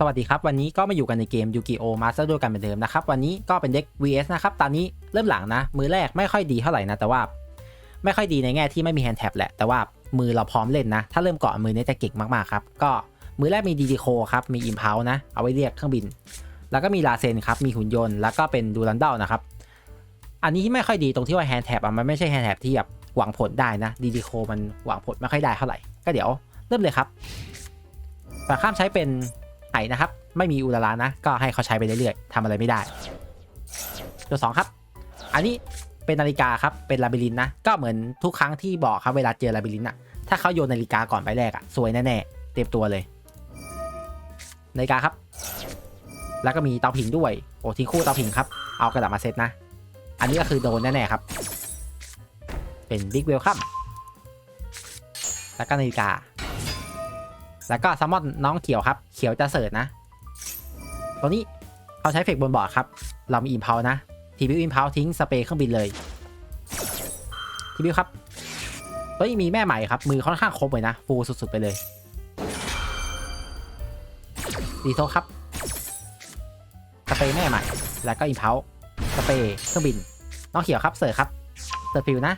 สวัสดีครับ วันนี้ก็มาอยู่กันในเกม Yu-Gi-Oh! Master ด้วยกันเหมือนเดิมนะครับ วันนี้ก็เป็นเด็ก VS นะครับ ตอนนี้เริ่มหลังนะ มือแรกไม่ค่อยดีเท่าไหร่นะ แต่ว่าไม่ค่อยดีในแง่ที่ไม่มีแฮนด์แท็บแหละ แต่ว่ามือเราพร้อมเล่นนะ ถ้าเริ่มเก่อนมือเนี้จะเก่งมากๆครับ ก็มือแรกมีดีดีโคครับ มีอิมพาวนะ เอาไว้เรียกเครื่องบิน แล้วก็มีลาเซนครับ มีหุ่นยนต์ แล้วก็เป็นดูรันเดลนะครับ อันนี้ที่ไม่ค่อยดีตรงที่ว่าแฮนด์แท็บมันไม่ใช่แฮนด์แท็บที่แบบหวังผลได้นะดีดีโคมันหวังผลไม่ค่อยได้เท่าไหร่ก็เดี๋ยวเริ่มเลยครับฝั่งข้ามใช้เป็น ไห่นะครับ ไม่มีอุลารานะ ก็ให้เขาใช้ไปเรื่อยๆทำอะไรไม่ได้ ตัวสองครับ อันนี้เป็นนาฬิกาครับ เป็นลาบิลินนะ ก็เหมือนทุกครั้งที่บอกครับเวลาเจอลาบิลินอะถ้าเขาโยนนาฬิกาก่อนไปแรกอะสวยแน่ๆ เต็มตัวเลย นาฬิกาครับ แล้วก็มีเตาผิงด้วย โอ้ทิ้งคู่เตาผิงครับ เอากระดาษมาเซตนะ อันนี้ก็คือโดนแน่ๆครับ เป็นบิ๊กเวลคัมแล้วก็นาฬิกา แล้วก็ซัมมอนน้องเขียวครับ เขียวจะเสิร์ชนะ ตัวนี้เขาใช้เฟกบนบอร์ดครับ เรามีอิมพาวนะ ทีบิวอิมพาวทิ้งสเปรย์เครื่องบินเลย ทีบิวครับเฮ้มีแม่ใหม่ครับ มือค่อนข้างครบเลยนะ ฟูสุดๆไปเลยดีโซครับ สเปรย์แม่ใหม่ แล้วก็อิมพาวสเปรย์เครื่องบิน น้องเขียวครับ เสิร์ชครับ เสิร์ชฟิวนะ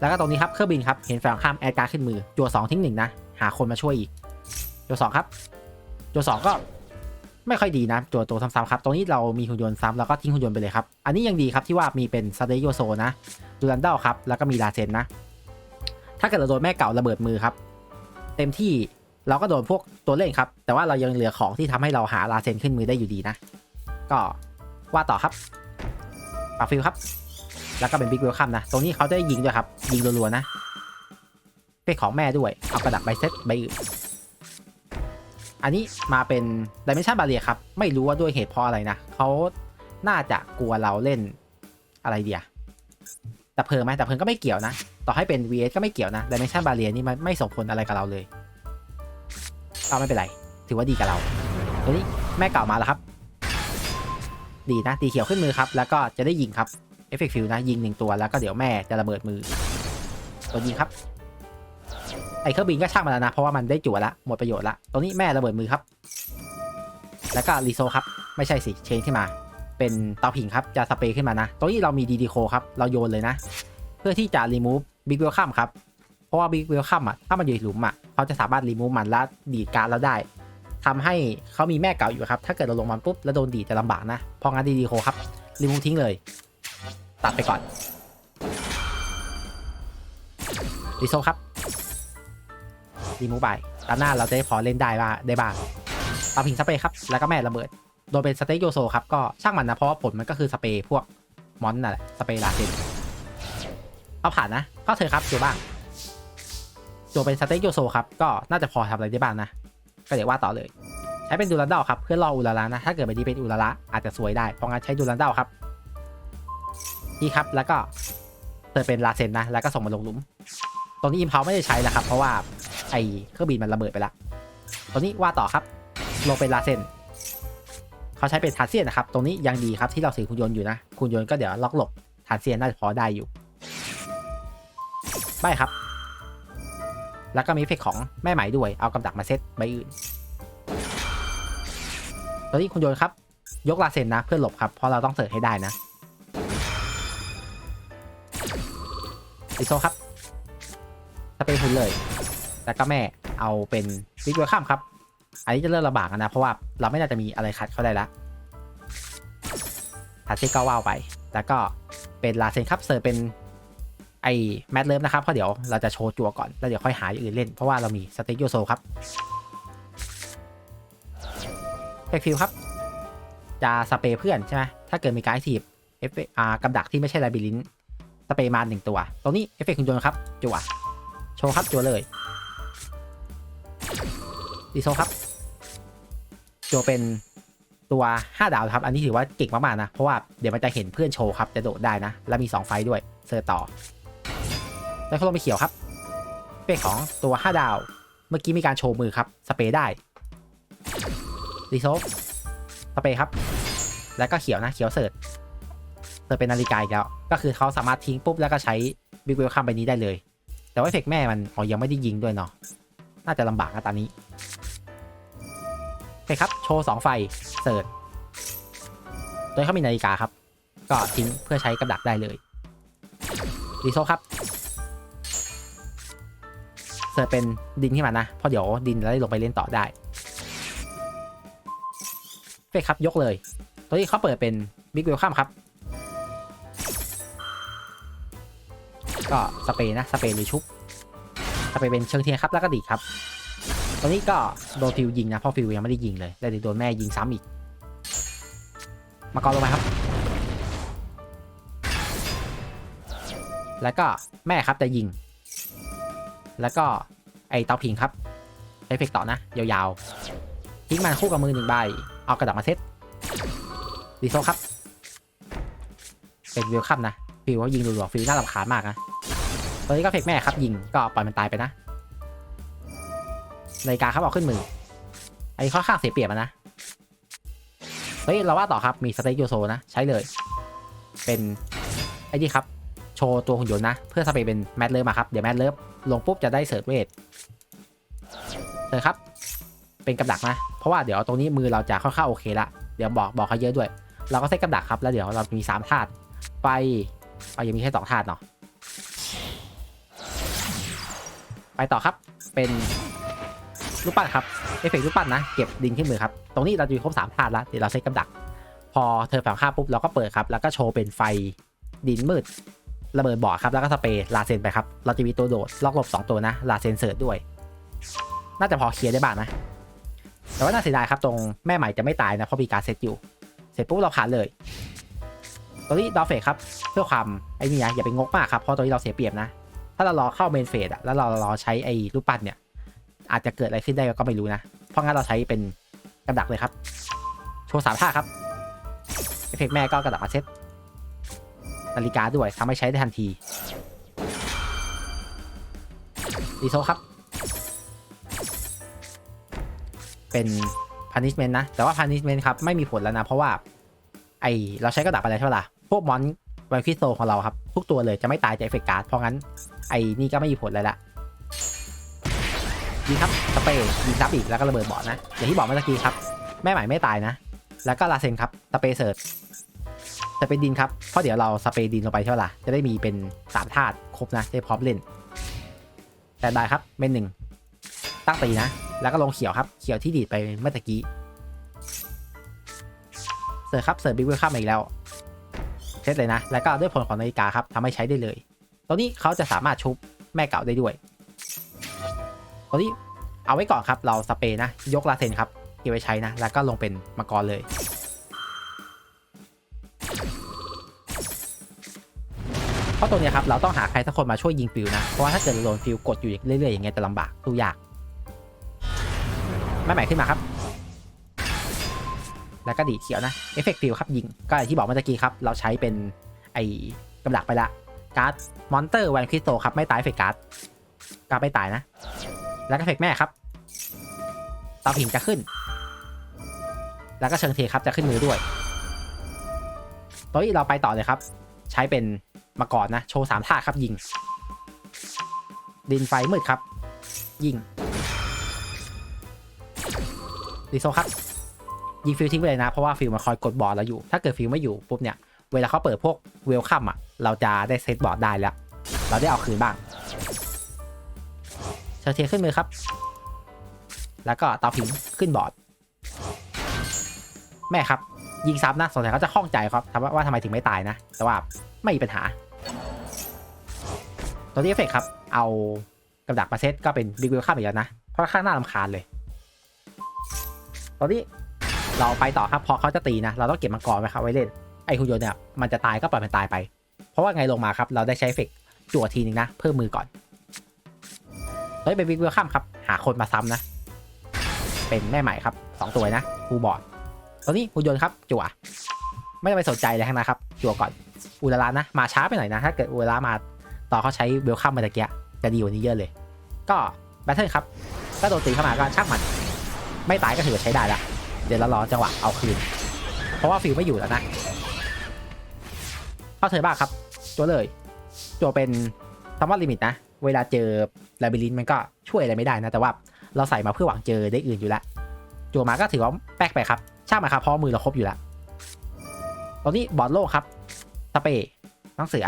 แล้วก็ตรงนี้ครับ เครื่องบินครับ เห็นฝั่งข้ามแอดการ์ขึ้นมือ จัวสองทิ้งหนึ่งนะ หาคนมาช่วยอีกจัวสองครับจัวสองก็ไม่ค่อยดีนะจัวตัวซ้ำๆครับตรงนี้เรามีหุ่นยนต์ซ้ำแล้วก็ทิ้งหุ่นยนต์ไปเลยครับ อันนี้ยังดีครับที่ว่ามีเป็นสเตโยโซนะดูรันเดลครับ แล้วก็มีลาเซนนะ ถ้าเกิดเราโดนแม่เก่าระเบิดมือครับ เต็มที่เราก็โดนพวกตัวเล่นครับ แต่ว่าเรายังเหลือของที่ทำให้เราหาลาเซนขึ้นมือได้อยู่ดีนะ ก็ว่าต่อครับปาฟิลครับ แล้วก็เป็นบิ๊กเวลคัมนะ ตรงนี้เขาได้ยิงด้วยครับ ยิงรัวๆนะ เป็นของแม่ด้วย เอากระดาษใบเซตใบอื่น อันนี้มาเป็นดิเมนชันบาเรียครับ ไม่รู้ว่าด้วยเหตุเพราะอะไรนะเขาน่าจะกลัวเราเล่นอะไรเดียแต่เพลิงไหมแต่เพลิงก็ไม่เกี่ยวนะ ต่อให้เป็น VS ก็ไม่เกี่ยวนะดิเมนชันบาเรียนี่มันไม่ส่งผลอะไรกับเราเลยก็ไม่เป็นไร ถือว่าดีกับเราตัวนี้แม่เก่ามาแล้วครับ ดีนะตีเขียวขึ้นมือครับ แล้วก็จะได้ยิงครับเอฟเฟกต์ฟิลนะยิงหนึ่งตัวแล้วก็เดี๋ยวแม่จะระเบิดมือตัวยิงครับ อ้เครื่องบินก็ช่างมันแล้วนะ เพราะว่ามันได้จั่วละหมดประโยชน์ละตรงนี้แม่ระเบิดมือครับ แล้วก็รีโซครับ ไม่ใช่สิเชนขึ้นมา เป็นเตาผิงครับจะสเปรย์ขึ้นมานะ ตรงนี้เรามีดีดีโคครับเราโยนเลยนะ เพื่อที่จะรีมูฟบิ๊กเวลคัมครับเพราะว่าบิ๊กเวลคัมอะถ้ามันอยู่ในหลุมอะเขาจะสามารถรีมูฟมันแล้วดีดการดเราได้ทำให้เขามีแม่เก่าอยู่ครับถ้าเกิดเราลงมันปุ๊บแล้วโดนดีดจะลำบากนะเพราะงั้นดีดีโคครับรีมูฟทิ้งเลย ตัดไปก่อนรีโซครับ รีมูฟไปตามหน้าเราจะได้พอเล่นได้ว่าได้บ้างตามพิงสเปรย์ครับ แล้วก็แม่ระเบิด โดยเป็นสเต็กโยโซครับ ก็ช่างมันนะ เพราะว่าผลมันก็คือสเปรย์พวกมอนนั่นแหละสเปรย์ลาเซนเอาผ่านนะ ก็เธอครับตัวบ้างตัวเป็นสเต็กโยโซครับ ก็น่าจะพอทำอะไรได้บ้างนะ ก็เดี๋ยวว่าต่อเลย ใช้เป็นดูรันเดลครับเพื่อรออุลาระนะ ถ้าเกิดแบบนี้เป็นอุลาระอาจจะสวยได้ เพราะงั้นใช้ดูรันเดลครับนี่ครับ แล้วก็เธอเป็นลาเซนนะ แล้วก็ส่งมาลงหลุม ตรงนี้อิมเพาวไม่ได้ใช้แล้วครับ เพราะว่า ไอเครื่องบินมันระเบิดไปล้วตรงนี้ว่าต่อครับ ลงเป็นลาเซนเขาใช้เป็นทาเซียนนะครับ ตรงนี้ยังดีครับที่เราถือคุณยนต์อยู่นะ คุณยนต์ก็เดี๋ยวล็อกหลบทาเซียนน่าจะพอได้อยู่ใบครับ แล้วก็มีเฟกของแม่ไหมด้วย เอากำดักมาเซตใบอื่น ตอนนี้คุณโยนครับ ยกลาเซนนะเพื่อหลบครับ เพราะเราต้องเสิร์ชให้ได้นะดิโซครับสเปรย์หุ่นเลย แล้วก็แม่เอาเป็นวิกเวลคัมครับ อันนี้จะเริ่มลำบากนะ เพราะว่าเราไม่น่าจะมีอะไรคัดเขาได้ละทัดเซก็ว่าวไป แล้วก็เป็นลาเซนครับเสิร์ฟเป็นไอแมทเลิฟนะครับเพราะเดี๋ยวเราจะโชว์จัวก่อนแล้วเดี๋ยวค่อยหาอย่างอื่นเล่นเพราะว่าเรามีสเต็กโยโซครับเฟกฟิลครับ จะสเปรย์เพื่อนใช่ไหมถ้าเกิดมีการทีบเอฟอากำดักที่ไม่ใช่ไลบิลินสเปรย์มาหนึ่งตัว ตรงนี้เอฟเฟกต์คุณโยนครับจัวโชว์ครับจัวเลย ดีโซครับจั่วเป็นตัว 5 ดาวครับ อันนี้ถือว่าเก่งมากๆนะ เพราะว่าเดี๋ยวมันจะเห็นเพื่อนโชว์ครับจะโดดได้นะ แล้วมี 2 ไฟด้วยเซอร์ต่อแล้วก็ลงไปเขียวครับ เป็นของตัว 5 ดาว เมื่อกี้มีการโชว์มือครับ สเปรย์ได้ดีโซสเปรย์ครับ แล้วก็เขียวนะเขียวเสิร์ตเสิร์ตเป็นนาฬิกาอีกแล้ว ก็คือเขาสามารถทิ้งปุ๊บแล้วก็ใช้บิ๊กเวลคัมใบนี้ได้เลย แต่ว่าเฟกแม่มันอ๋อยังไม่ได้ยิงด้วยเนาะน่าจะลำบากนะตอนนี้ เคครับ โชว์ 2 ไฟ เสิร์ชโดยเขามีนาฬิกาครับ ก็ทิ้งเพื่อใช้กับดักได้เลยรีโซครับ เสิร์ชเป็นดินขึ้นมานะ เพราะเดี๋ยวดินจะได้ลงไปเล่นต่อได้เฟกครับยกเลย ตัวนี้เขาเปิดเป็นบิ๊กเวลคัมครับ ก็สเปรย์นะ สเปรย์หรือชุบสเปรย์เป็นเชิงเทียนครับแล้วก็ดีครับ ตอนนี้ก็โดนฟิวยิงนะเพราะฟิวยังไม่ได้ยิงเลยแล้วเดี๋ยวโดนแม่ยิงซ้ำอีก มากรลงไปครับ แล้วก็แม่ครับจะยิง แล้วก็ไอเตาผิงครับใช้เฟกต่อนะ ยาวๆทิ้งมันคู่กับมือหนึ่งใบ เอากระดาษมาเซ็ตดีโซครับ เป็นเวลคัมนะฟิวเขายิงรัวๆฟิวน่ารำคาญมากนะตอนนี้ก็เฟกแม่ครับยิงก็ปล่อยมันตายไปนะ นาฬิกาครับเอาขึ้นมือ อันนี้ค่อนข้างเสียเปรียบนะ เฮ้ย เราว่าต่อครับ มีสเต็กโยโซนะ ใช้เลย เป็นไอ้นี่ครับ โชว์ตัวหุ่นยนต์นะ เพื่อสเปรย์เป็นแมทเลิฟมาครับ เดี๋ยวแมทเลิฟลงปุ๊บจะได้เสิร์ฟเวทเสิร์ฟครับ เป็นกับดักนะ เพราะว่าเดี๋ยวตรงนี้มือเราจะค่อนข้างโอเคละ เดี๋ยวบอกบอกเขาเยอะด้วย เราก็เซตกับดักครับ แล้วเดี๋ยวเรามีสามธาตุไฟเอายังมีแค่สองธาตุเนาะ ไปต่อครับ เป็น ลูกปั้นครับเอฟเฟกต์ลูกปั้นะเก็บดินขึ้นมือครับตรงนี้เราจะมีครบสามธาตุแล้วเดี๋ยวเราเซตกับดัก พอเธอฝังค่าปุ๊บเราก็เปิดครับแล้วก็โชว์เป็นไฟดินมืดระเบิดบ่อครับแล้วก็สเปรย์ลาเซนไปครับเราจะมีตัวโดดล็อกหลบ2 ตัวนะลาเซนเสิร์ตด้วย น่าจะพอเคลียร์ได้บ้างนะแต่ว่าน่าเสียดายครับตรงแม่ใหม่จะไม่ตายนะเพราะมีการเซตอยู่ เสร็จปุ๊บเราผ่านเลย ตัวนี้ดอฟเฟกครับเพื่อความไอ้นี่นะอย่าไปงกมากครับเพราะตัวนี้เราเสียเปรียบนะ ถ้าเรารอเข้าเมนเฟสอะแล้วเรารอใช้ไอ้รูปปั้นเนี่ย อาจจะเกิดอะไรขึ้นได้ก็ไม่รู้นะ เพราะงั้นเราใช้เป็นกระดักเลยครับ โชว์สามท่าครับเอฟเฟกแม่ก็กระดักมาเซตนาฬิกาด้วยทำให้ใช้ได้ทันทีดีโซครับ เป็น punishment นะ แต่ว่า punishment ครับ ไม่มีผลแล้วนะ เพราะว่าไอเราใช้กระดักไปแล้วใช่ไหมล่ะ พวกมอนไวคิโซของเราครับ ทุกตัวเลยจะไม่ตายจากเอฟเฟกการ์ดเพราะงั้นไอนี่ก็ไม่มีผลเลยละ ยิงครับสเปรย์ยิงซับอีกแล้วก็ระเบิดบอดนะอย่างที่บอกเมื่อกี้ครับ แม่ใหม่ไม่ตายนะ แล้วก็ลาเซนครับสเปรย์เสิร์ชสเปรย์ดินครับเพราะเดี๋ยวเราสเปรย์ดินลงไปใช่ไหมล่ะจะได้มีเป็นสามธาตุครบนะจะได้พร้อมเล่น แต่ได้ครับเมนหนึ่งตั้งตีนะ แล้วก็ลงเขียวครับเขียวที่ดีดไปเมื่อกี้เสิร์ฟครับเสิร์ฟบิ๊กเวลข้ามาอีกแล้วเซตเลยนะ แล้วก็ด้วยผลของนาฬิกาครับทำให้ใช้ได้เลยตัวนี้เขาจะสามารถชุบแม่เก่าได้ด้วย ตัวนี้เอาไว้ก่อนครับ เราสเปรย์นะ ยกลาเซนครับเก็บไว้ใช้นะ แล้วก็ลงเป็นมังกรเลย เพราะตัวนี้ครับ เราต้องหาใครสักคนมาช่วยยิงฟิวนะ เพราะว่าถ้าเกิดเราโดนฟิวกดอยู่เรื่อยๆอย่างเงี้ยจะลำบากตู้ยากไม่ใหม่ขึ้นมาครับ แล้วก็ดีเขียวนะ เอฟเฟกต์ฟิวครับยิง ก็อย่างที่บอกเมื่อกี้ครับ เราใช้เป็นไอ้กำลักไปละ การ์ดมอนเตอร์แวนคริสโตครับไม่ตายเฟกการ์ดการ์ดไม่ตายนะ แล้วก็เฟกแม่ครับเตาผิงจะขึ้น แล้วก็เชิงเทครับจะขึ้นมือด้วยตัวนี้เราไปต่อเลยครับ ใช้เป็นมาก่อนนะ โชว์สามท่าครับยิง ดินไฟมืดครับ ยิงดีโซครับ ยิงฟิลทิ้งไปเลยนะ เพราะว่าฟิลมันคอยกดบอร์ดเราอยู่ ถ้าเกิดฟิลไม่อยู่ปุ๊บเนี่ย เวลาเขาเปิดพวกเวลคัมอะ เราจะได้เซตบอร์ดได้แล้ว เราได้เอาคืนบ้าง เชอเทียขึ้นมือครับ แล้วก็ตาผิงขึ้นบอร์ด แม่ครับ ยิงซ้ำนะสงสัยเขาจะข้องใจครับว่าว่าทำไมถึงไม่ตายนะ แต่ว่าไม่มีปัญหา ตัวที่เอฟเฟกครับ เอากับดักมาเซตก็เป็นบิ๊กเวลคัมอีกแล้วนะ เพราะข้างหน้าลำคาญเลย ตอนนี้เราไปต่อครับพอเขาจะตีนะ เราต้องเก็บมังกรไว้ครับไว้เล่น ไอ้หุ่นยนเนี่ยมันจะตายก็ปล่อยมันตายไป เพราะว่าไงลงมาครับ เราได้ใช้เอฟเฟกจั่วทีนึงนะ เพิ่มมือก่อน ฮ้ยเป็นวิกเวลคัมครับ หาคนมาซ้ำนะ เป็นแม่ใหม่ครับสองตัวนะฟูบอร์ดตอนนี้หุ่นยนต์ครับจั่วไม่ต้องไปสนใจเลยทั้งนั้นครับจั่วก่อนอุลาลานะมาช้าไปหน่อยนะถ้าเกิดอุลาลามาต่อเขาใช้เวลคัมมาตะเกียจะดีกว่านี้เยอะเลย ก็แบทเทิลครับก็โดนตีเข้ามาก็ช่างมัน ไม่ตายก็ถือว่าใช้ได้ละเดี๋ยวเรารอจังหวะเอาคืน เพราะว่าฟิลไม่อยู่แล้วนะเข้าเธอบ้างครับจัวเลยจัวเป็นซัมมอนลิมิตนะ เวลาเจอ ลาบิลินมันก็ช่วยอะไรไม่ได้นะ แต่ว่าเราใส่มาเพื่อหวังเจอได้อื่นอยู่แล้วจัวมาก็ถือว่าแปลกไปครับช่างมันครับเพราะว่ามือเราครบอยู่แล้วตรงนี้บอลโลกครับสเปรย์น้องเสือ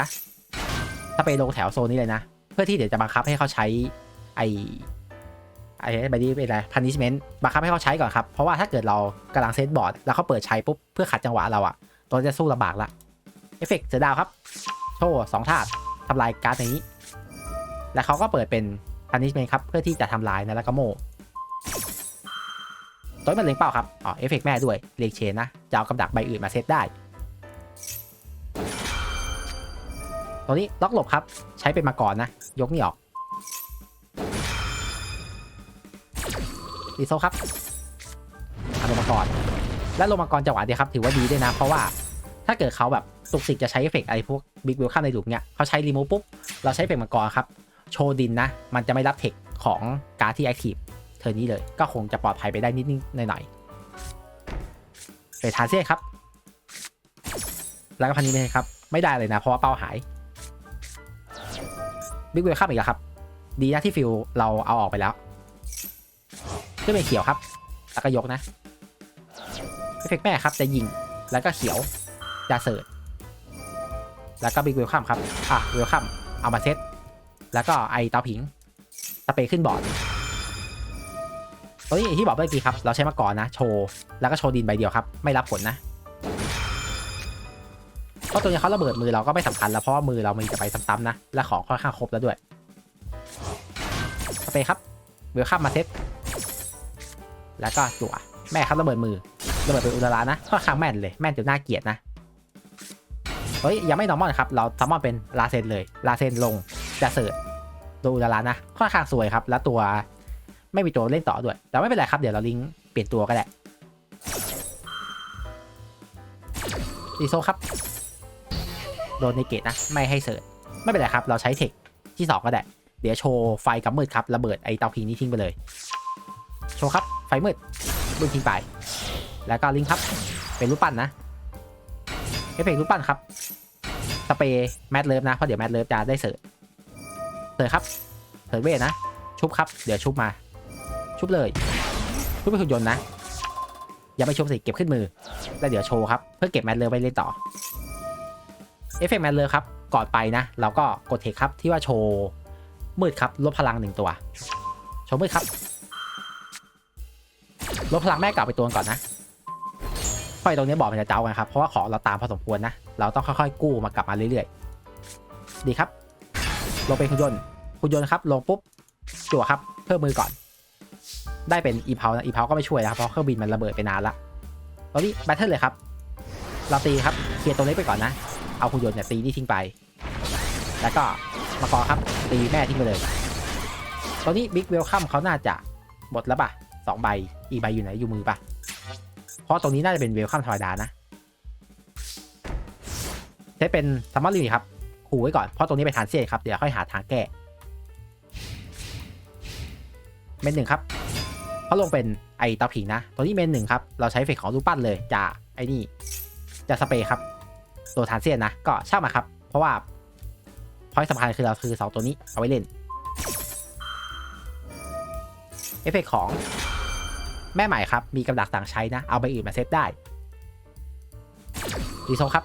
สเปรย์ลงแถวโซนนี้เลยนะ เพื่อที่เดี๋ยวจะบังคับให้เขาใช้ไอไอ้ใบนี้เป็นอะไร punishment บังคับให้เขาใช้ก่อนครับ เพราะว่าถ้าเกิดเรากำลังเซตบอร์ด แล้วเขาเปิดใช้ปุ๊บ เพื่อขัดจังหวะเราอะตัวจะสู้ลำบากละ เอฟเฟกต์เสือดาวครับ โชว์สองธาตุทำลายการ์ดในนี้ แล้วเขาก็เปิดเป็น punishment ครับเพื่อที่จะทำลายนะแล้วก็โมตัวมันเล็งเป้าครับ อ๋อ เอฟเฟกต์แม่ด้วย เลียงเชนนะ จะเอากำดักใบอื่นมาเซตได้ ตัวนี้ล็อกหลบครับ ใช้เป็นมาก่อนนะ ยกนี่ออกดีโซครับเอาลงมาก่อน และลงมาก่อนจังหวะเดียวครับ ถือว่าดีด้วยนะ เพราะว่าถ้าเกิดเขาแบบตุกสิกจะใช้เอฟเฟกต์อะไรพวกบิ๊กเวลข้ามในหลุมเนี่ยเขาใช้รีโมปุ๊บ เราใช้เอฟเฟกต์มังกรครับ โชดินนะ มันจะไม่รับเทคของการ์ดที่แอคทีฟเทอร์นี้เลย ก็คงจะปลอดภัยไปได้นิดนิดหน่อยๆไปทาเซ่ครับ แล้วก็พันนี้เลยครับ ไม่ได้เลยนะ เพราะว่าเป้าหายบิ๊กเวลข้ามอีกแล้วครับ ดีนะที่ฟิลเราเอาออกไปแล้วขึ้นเป็นเขียวครับ แล้วก็ยกนะเอฟเฟกแม่ครับจะยิง แล้วก็เขียวจะเสิร์ชแล้วก็บิ๊กเวลคัมครับ อะเวลคัมเอามาเซต แล้วก็ไอเตาผิงสเปรย์ขึ้นบอร์ดตัวนี้อย่างที่บอกเมื่อกี้ครับ เราใช้มาก่อนนะ โชว์ แล้วก็โชว์ดินใบเดียวครับ ไม่รับผลนะเพราะตัวนี้เขาระเบิดมือเราก็ไม่สำคัญแล้วเพราะว่ามือเรามีแต่ไปซ้ำๆนะ และของค่อนข้างครบแล้วด้วยสเปรย์ครับเวลคัมมาเซตแล้วก็จั่วแม่ครับระเบิดมือระเบิดเป็นอุลารานะค่อนข้างแม่นเลยแม่นจนน่าเกลียดนะเฮ้ยยังไม่นอร์มอลครับ เราซัมมอนเป็นลาเซนเลยลาเซนลง จะเสิร์ตโดนอุลารานะ ค่อนข้างสวยครับ แล้วตัวไม่มีตัวเล่นต่อด้วย แต่ไม่เป็นไรครับ เดี๋ยวเราลิงก์เปลี่ยนตัวก็ได้ดีโซครับ โดนในเกตนะ ไม่ให้เสิร์ตไม่เป็นไรครับ เราใช้เทคที่สองก็ได้ เดี๋ยวโชว์ไฟกับมืดครับ ระเบิดไอเตาพิงนี้ทิ้งไปเลย โชว์ครับ ไฟมืดบึ้งทิ้งไป แล้วก็ลิงก์ครับ เป็นรูปปั้นนะเอฟเฟกรูปปั้นครับ สเปรย์แมทเลิฟนะ เพราะเดี๋ยวแมทเลิฟจะได้เสิร์ฟ เสิร์ครับเสิร์เวทนะ ชุบครับ เดี๋ยวชุบมา ชุบเลย ชุบเป็นหุ่นยนต์นะ อย่าไปชุบสิ เก็บขึ้นมือ แล้วเดี๋ยวโชว์ครับ เพื่อเก็บแมทเลิฟไปเล่นต่อ เอฟเฟกต์แมทเลิฟครับ ก่อนไปนะ เราก็กดเทคครับที่ว่าโชว์มืดครับลบพลังหนึ่งตัว โชว์มืดครับลดพลังแม่เก่าไปตัวก่อนนะค่อยตรงนี้บอกมันจะเจ้ากันครับ เพราะว่าของเราตามพอสมควรนะ เราต้องค่อยๆกู้มากลับมาเรื่อยๆ ดีครับ ลงเป็นคุณยนต์คุณยนต์ครับลงปุ๊บจั่วครับเพิ่มมือก่อน ได้เป็นอีเพานะอีเพาก็ไม่ช่วยนะครับเพราะเครื่องบินมันระเบิดไปนานละตอนนี้แบทเทิลเลยครับเราตีครับเคลียร์ตัวเล็กไปก่อนนะ เอาคุณยนต์เนี่ยตีนี่ทิ้งไป แล้วก็มากอครับตีแม่ทิ้งไปเลย ตอนนี้บิ๊กเวลคัมเขาน่าจะหมดแล้วป่ะสองใบอีกใบอยู่ไหนอยู่มือปะเพราะตรงนี้น่าจะเป็นเวลคัมธรรมดานะใช้เป็นซัมมอร์ลีครับ ขู่ไว้ก่อน เพราะตรงนี้ไปทานเสียครับ เดี๋ยวค่อยหาทางแก้เมนหนึ่งครับเขาลงเป็นไอตาผิงนะ ตัวนี้เมนหนึ่งครับ เราใช้เฟกของรูปปั้นเลยจะไอนี่จะสเปรย์ครับตัวทานเซียนนะ ก็ช่างมาครับ เพราะว่าพอยสำคัญคือเราคือเสาตัวนี้เอาไว้เล่นเอฟเฟกของแม่ใหม่ครับ มีกำดักต่างใช้นะ เอาใบอื่นมาเซตได้ดีโซครับ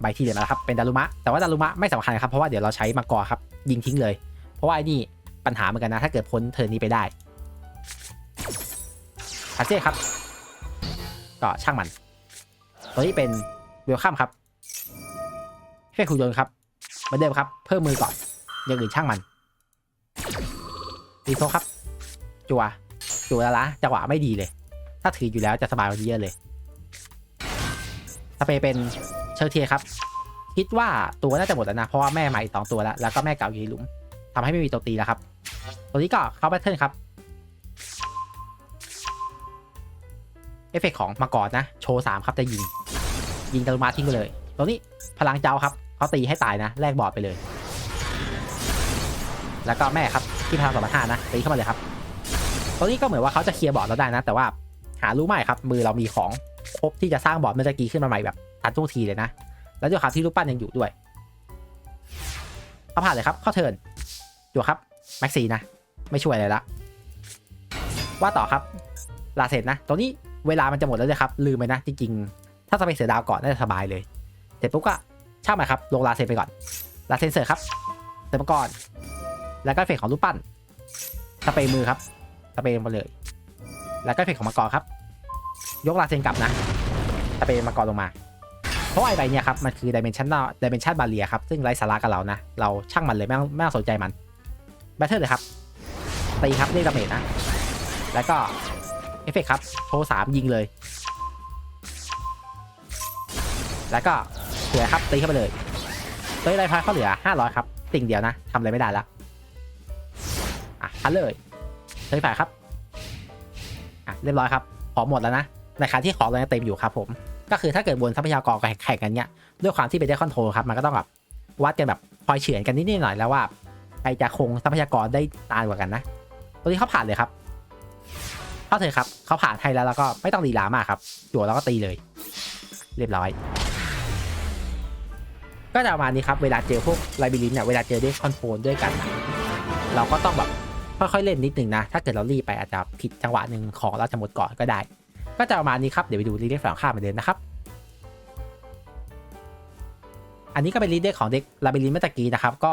ใบที่เหลือแล้วครับเป็นดารุมะ แต่ว่าดารุมะไม่สำคัญครับเพราะว่าเดี๋ยวเราใช้มังกรครับยิงทิ้งเลย เพราะว่าไอ้นี่ปัญหาเหมือนกันนะถ้าเกิดพ้นเทิร์นนี้ไปได้คาเซ่ครับ ก็ช่างมัน ตัวนี้เป็นเวลคัมครับเฟคุยนครับเหมือนเดิมครับ เพิ่มมือก่อนอย่างอื่นช่างมันดีโซครับ จัวจัวแล้วละจังหวะไม่ดีเลย ถ้าถืออยู่แล้วจะสบายกว่าเยอะเลยสเปรย์เป็น ชอร์เทียครับ คิดว่าตัวน่าจะหมดแล้วนะ เพราะว่าแม่ใหม่สองตัวแล้ว แล้วก็แม่เก่าอยู่ในหลุมทำให้ไม่มีตัวตีแล้วครับ ตัวนี้ก็เข้าแพทเทิร์นครับ เอฟเฟกของมากอนนะ โชว์สามครับจะยิง ยิงตะลุมาทิ้งไปเลย ตัวนี้พลังเจ้าครับเขาตีให้ตายนะแลกบอร์ดไปเลย แล้วก็แม่ครับที่พลังสองพันห้านะตีเข้ามาเลยครับตอนนี้ก็เหมือนว่าเขาจะเคลียร์บอร์ดเราได้นะ แต่ว่าหารู้ไหมครับ มือเรามีของ ครบที่จะสร้างบอร์ดเมื่อตะกี้ขึ้นมาใหม่แบบทันทุกทีเลยนะ แล้วด้วยความที่รูปปั้นยังอยู่ด้วย เอาผ่านเลยครับเข้าเทิร์นอยู่ครับแม็กซีนะ ไม่ช่วยอะไรละ ว่าต่อครับลาเซนนะตัวนี้เวลามันจะหมดแล้วเลยครับ ลืมไปนะ จริงๆ ถ้าจะไปเสือดาวก่อนน่าจะสบายเลย เสร็จปุ๊บก็ช่างมันครับลงลาเซนไปก่อน ลาเซนเสร์ฟครับเติมมาก่อนแล้วก็เฟกของรูปปั้นสเปรย์มือครับสเปรย์ลงไปเลย แล้วก็เฟกของมังกรครับ ยกลาเซนกลับนะ สเปรย์มังกรลงมา เพราะไอใบเนี่ยครับ มันคือดิเมนชันดิเมนชันบาเรียครับ ซึ่งไร้สาระกับเรานะ เราช่างมันเลยไม่ต้องไม่ต้องสนใจมันแบทเทิลเลยครับตีครับเรียกดาเมจนะ แล้วก็เอฟเฟกต์ครับโชว์สามยิงเลย แล้วก็เหลือครับตีเข้าไปเลยตีไรพายเขาเหลือ 500 ครับ สิ่งเดียวนะทำอะไรไม่ได้แล้วอะพันเลยเฮ้ยฝ่าครับ อะ เรียบร้อยครับ ขอหมดแล้วนะในขณะที่ของเรายังเต็มอยู่ครับผม ก็คือถ้าเกิดบนทรัพยากรแข่งกันเนี้ยด้วยความที่เป็นได้คอนโทรลครับมันก็ต้องแบบวัดกันแบบคอยเฉือนกันนิดๆหน่อยแล้วว่าใครจะคงทรัพยากรได้นานกว่ากันนะตัวนี้เขาผ่านเลยครับเข้าเถอะครับเขาผ่านให้แล้วแล้วก็ไม่ต้องดีลามากครับจั่วแล้วก็ตีเลย เรียบร้อย ก็จะประมาณนี้ครับเวลาเจอพวกไลบิลินเนี่ยเวลาเจอด้วยคอนโทรลด้วยกันเราก็ต้องแบบค่อยๆเล่นนิดนึงนะ ถ้าเกิดเรารีบไปอาจจะผิดจังหวะหนึ่งของเราจะหมดก่อนก็ได้ ก็จะประมาณนี้ครับ เดี๋ยวไปดูรีเดกฝั่งข้ามเหมือนเดิมนะครับ อันนี้ก็เป็นรีเดกของเด็กลาบิลินเมื่อกี้นะครับ ก็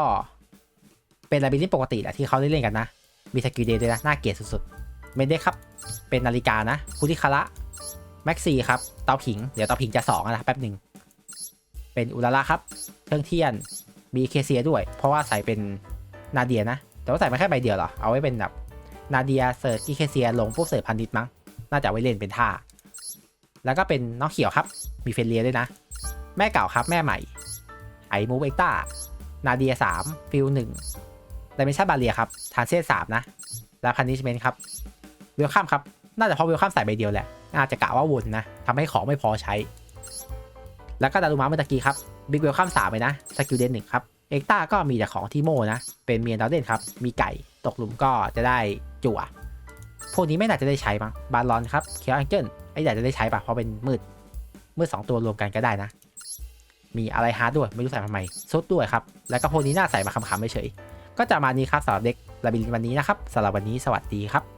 เป็นลาบิลินปกติแหละที่เขาได้เล่นกันนะ มีสกิลเดย์ด้วยนะน่าเกลียดสุดๆเมเดกครับ เป็นนาฬิกานะคุริคาระแม็กซี่ครับ เตาผิง เดี๋ยวเตาผิงจะสองนะแป๊บหนึ่ง เป็นอุลาระครับ เครื่องเทียน มีเคเซียด้วย เพราะว่าใส่เป็นนาเดียนะ แต่ว่าใส่มาแค่ใบเดียวเหรอ เอาไว้เป็นแบบนาเดียเสิร์ชกีเคเซียลงปุ๊บเสิร์ชพันนิดมั้ง น่าจะไว้เล่นเป็นท่า แล้วก็เป็นน้องเขียวครับ มีเฟนเลียด้วยนะ แม่เก่าครับแม่ใหม่ ไอมูเอ็กต้า นาเดียสามฟิลหนึ่งดิเมนชั่นบาเรียครับทานเซสามนะ แล้วพันนิชเมนต์ครับ เวลคัมครับ น่าจะเพราะเวลคัมใส่ใบเดียวแหละ น่าจะกะว่าวนนะทำให้ของไม่พอใช้ แล้วก็ดารุมะเมื่อตะกี้ครับ บิ๊กเวลคัมสามไปนะ สกิลเดนหนึ่งครับ เอ็กต้าก็มีแต่ของที่โมนะ เป็นเมียนดาวเดนครับ มีไก่ ตกหลุมก็จะได้จั่ว พวกนี้ไม่น่าจะได้ใช้มั้งบาลอนครับเคียวอังเจิลไอ้อยากจะได้ใช้ปะเพราะเป็นมืดมืดสองตัวรวมกันก็ได้นะ มีอะไรฮาร์ดด้วยไม่รู้ใส่ทำไมซุดด้วยครับ แล้วก็พวกนี้น่าใส่มาคำๆไม่เฉยก็จะมานี้ครับสำหรับเด็กลาบิลินวันนี้นะครับสำหรับวันนี้สวัสดีครับ